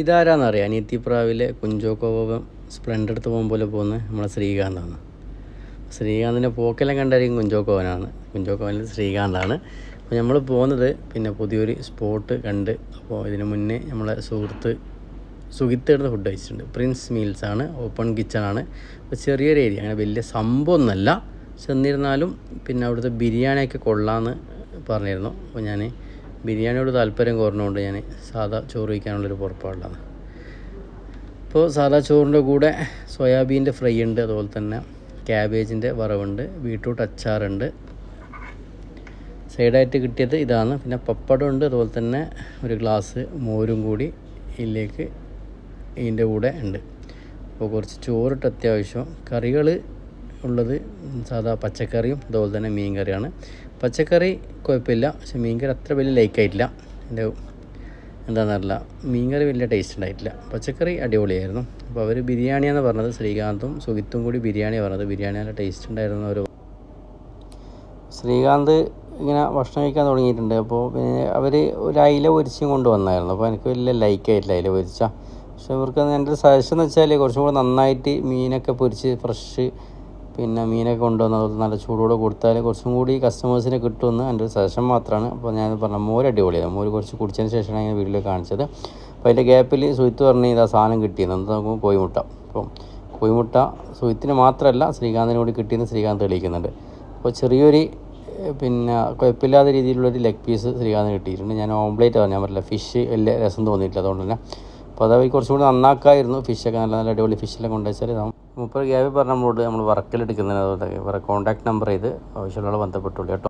ഇതാരാന്നറിയാം. അനിയത്തിപ്രാവിലെ Boban Splendor എടുത്ത് പോകാൻ പോലെ പോകുന്ന നമ്മളെ ശ്രീകാന്താണ്. ശ്രീകാന്തിന്റെ പോക്കെല്ലാം കണ്ടായിരിക്കും കുഞ്ചോക്കോവനാണ്. കുഞ്ചോക്കോവനിൽ ശ്രീകാന്താണ്. അപ്പോൾ നമ്മൾ പോകുന്നത് പിന്നെ പുതിയൊരു സ്പോട്ട് കണ്ട് അപ്പോൾ ഇതിന് മുന്നേ നമ്മളെ സുഹൃത്ത് സുഖിത്തേടുന്ന ഫുഡ് കഴിച്ചിട്ടുണ്ട്. പ്രിൻസ് മീൽസ് ആണ് ഓപ്പൺ കിച്ചൺ ആണ് അപ്പോൾ ചെറിയൊരു ഏരിയ. അങ്ങനെ വലിയ സംഭവമൊന്നുമല്ല. ചെന്നിരുന്നാലും പിന്നെ അവിടുത്തെ ബിരിയാണിയൊക്കെ കൊള്ളാമെന്ന് പറഞ്ഞിരുന്നു. അപ്പോൾ ഞാൻ ബിരിയാണിയോട് താല്പര്യം കുറഞ്ഞുകൊണ്ട് ഞാൻ സാധാ ചോറ് വയ്ക്കാനുള്ളൊരു പുറപ്പാടിലാണ്. ഇപ്പോൾ സാധാ ചോറിന്റെ കൂടെ സോയാബീന്റെ ഫ്രൈ ഉണ്ട് അതുപോലെ തന്നെ ക്യാബേജിന്റെ വറവുണ്ട് ബീട്രൂട്ട് അച്ചാറുണ്ട്. സൈഡായിട്ട് കിട്ടിയത് ഇതാണ്. പിന്നെ പപ്പടം ഉണ്ട് അതുപോലെ തന്നെ ഒരു ഗ്ലാസ് മോരും കൂടി ഇതിലേക്ക് ഇതിന്റെ കൂടെ ഉണ്ട്. അപ്പോൾ കുറച്ച് ചോറിട്ട് അത്യാവശ്യം കറികൾ ഉള്ളത് സാധാ പച്ചക്കറിയും അതുപോലെ തന്നെ മീൻ കറിയാണ്. പച്ചക്കറി കുഴപ്പമില്ല. പക്ഷെ മീൻകറി അത്ര വലിയ ലൈക്കായിട്ടില്ല എന്റെ എന്താണെന്നറിയില്ല മീൻകറി വലിയ ടേസ്റ്റ് ഉണ്ടായിട്ടില്ല. പച്ചക്കറി അടിപൊളിയായിരുന്നു. അപ്പോൾ അവർ ബിരിയാണിയാന്ന് പറഞ്ഞത് ശ്രീകാന്തും സുഹിത്തും കൂടി ബിരിയാണി പറഞ്ഞത്. ബിരിയാണി നല്ല ടേസ്റ്റ് ഉണ്ടായിരുന്നു ഒരു ശ്രീകാന്ത് ഇങ്ങനെ ഭക്ഷണം കഴിക്കാൻ തുടങ്ങിയിട്ടുണ്ട്. അപ്പോൾ പിന്നെ അവർ ഒരു അയില പൊരിച്ചും കൊണ്ട് വന്നായിരുന്നു അപ്പോൾ എനിക്ക് വലിയ ലൈക്കായിട്ടില്ല അയില പൊരിച്ച. പക്ഷെ ഇവർക്ക് എന്റെ സജഷൻ എന്ന് വെച്ചാൽ കുറച്ചും കൂടെ നന്നായിട്ട് മീനൊക്കെ പൊരിച്ച് ഫ്രഷ് പിന്നെ മീനൊക്കെ കൊണ്ടുവന്ന് അതുപോലെ നല്ല ചൂടോടെ കൊടുത്താൽ കുറച്ചും കൂടി കസ്റ്റമേഴ്സിനെ കിട്ടുമെന്ന് എന്റെ ഒരു സജഷൻ മാത്രമാണ് അപ്പോൾ ഞാൻ പറഞ്ഞ മോര് അടിപൊളിയാണ് മോര് കുറച്ച് കുടിച്ചതിന് ശേഷമാണ് ഞാൻ വീട്ടിൽ കാണിച്ചത്. അപ്പോൾ അതിന്റെ ഗ്യാപ്പിൽ സുഹിത്ത് പറഞ്ഞ് ഇതാ സാധനം കിട്ടിയെന്ന്. എന്താ നമുക്ക് കോയിമുട്ട അപ്പം കോയിമുട്ട സുഹിത്തിന് മാത്രമല്ല ശ്രീകാന്തിന് കൂടി കിട്ടിയെന്ന് ശ്രീകാന്ത് തെളിയിക്കുന്നുണ്ട്. അപ്പോൾ ചെറിയൊരു പിന്നെ കുഴപ്പമില്ലാത്ത രീതിയിലുള്ളൊരു ലെഗ് പീസ് ശ്രീകാന്തിന് കിട്ടിയിട്ടുണ്ട്. ഞാൻ ഓംപ്ലേറ്റ് പറഞ്ഞു ഞാൻ പറഞ്ഞില്ല ഫിഷ് വലിയ രസം തോന്നിയിട്ടില്ല അതുകൊണ്ട് തന്നെ. അപ്പോൾ അത് കുറച്ചും കൂടി നന്നാക്കായിരുന്നു. ഫിഷൊക്കെ നല്ല നല്ല അടിപൊളി ഫിഷെല്ലാം കൊണ്ടുവച്ചാൽ മുപ്പത് ഗ്യാപ് പറഞ്ഞ നമ്മളോട് നമ്മൾ വർക്കിലെടുക്കുന്നതിന് അതുപോലെ കോൺടാക്ട് നമ്പർ ചെയ്ത് ആവശ്യമുള്ള ബന്ധപ്പെട്ടുള്ളൂ കേട്ടോ.